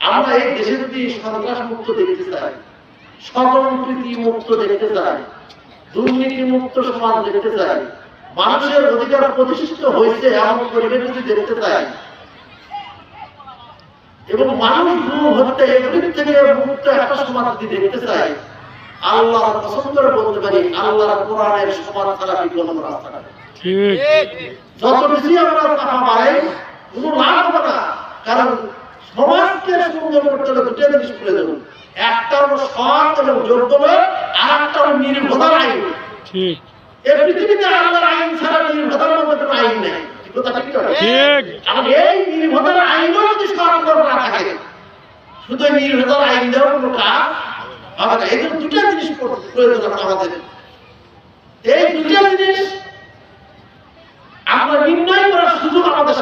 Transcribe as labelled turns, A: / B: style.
A: আমরা এই দেশে যদি সন্ত্রাস মুক্ত দেখতে চাই স্বজনপ্রীতি মুক্ত দেখতে চাই, দুর্নীতি মুক্ত সমাজ দেখতে চাই, মানুষের অধিকার প্রতিষ্ঠিত হয়েছে এমন পরিবেশ যদি দেখতে চাই এবং মানুষ গুণ হত্যা এগুলির থেকে মুক্ত একটা সমাজ যদি দেখতে চাই আল্লাহর পছন্দ করে বলতে পারি আল্লাহর কোরআনের সমাজ ছাড়া বিকল্প রাস্তা যত বেশি আমরা চাপা মারাই কোনো লাভ হবে না। কারণ সমাজকে সুন্দর করতে হলে দুটো জিনিস প্রয়োজন একটা হলো সৎ এবং যোগ্য আর একটা হলো নির্ভতার আইন
B: ঠিক।
A: এই পৃথিবীতে আল্লাহর আইন ছাড়া নির্ভতার মধ্যে কোনো আইন নেই। এই কথা ঠিক
B: ঠিক।
A: এই নির্ভতার আইনও যদি সরকার না থাকে শুধু এই নির্ভতার আইন দেওয়ার কোনো কাজ হবে না। এই দুটো জিনিস প্রয়োজন আমাদের। এই দুটো জিনিস আমরা নির্ণয় করার সুযোগ আমাদের